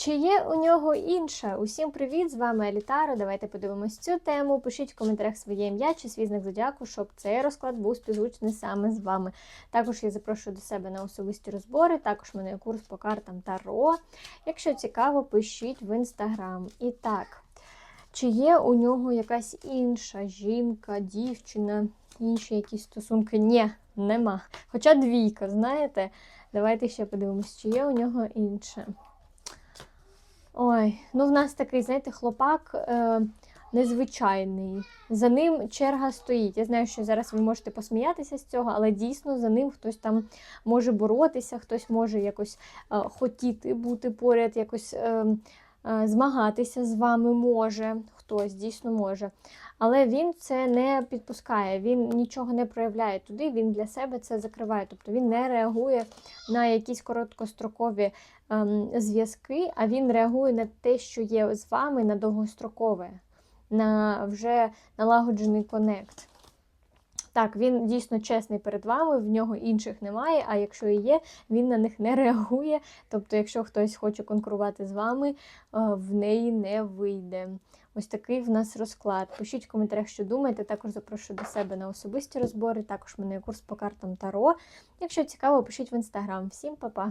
Чи є у нього інша? Усім привіт! З вами Елітаро. Давайте подивимось цю тему. Пишіть в коментарях своє ім'я чи свій знак зодіаку, щоб цей розклад був співзвучний саме з вами. Також я запрошую до себе на особисті розбори. Також в мене є курс по картам Таро. Якщо цікаво, пишіть в інстаграм. І так, чи є у нього якась інша жінка, дівчина, інші якісь стосунки? Ні, нема. Хоча двійка, знаєте. Давайте ще подивимось, чи є у нього інше. Ой, ну в нас такий, знаєте, хлопак е, незвичайний. За ним черга стоїть. Я знаю, що зараз ви можете посміятися з цього, але дійсно за ним хтось там може боротися, хтось може якось е, хотіти бути поряд, якось е, е, змагатися з вами може, хтось дійсно може. Але він це не підпускає, він нічого не проявляє туди, він для себе це закриває. Тобто він не реагує на якісь короткострокові ем, зв'язки, а він реагує на те, що є з вами на довгострокове, на вже налагоджений конект. Так, він дійсно чесний перед вами, в нього інших немає, а якщо і є, він на них не реагує. Тобто, якщо хтось хоче конкурувати з вами, е, в неї не вийде. Ось такий в нас розклад. Пишіть в коментарях, що думаєте. Також запрошую до себе на особисті розбори. Також в мене є курс по картам Таро. Якщо цікаво, пишіть в інстаграм. Всім па-па!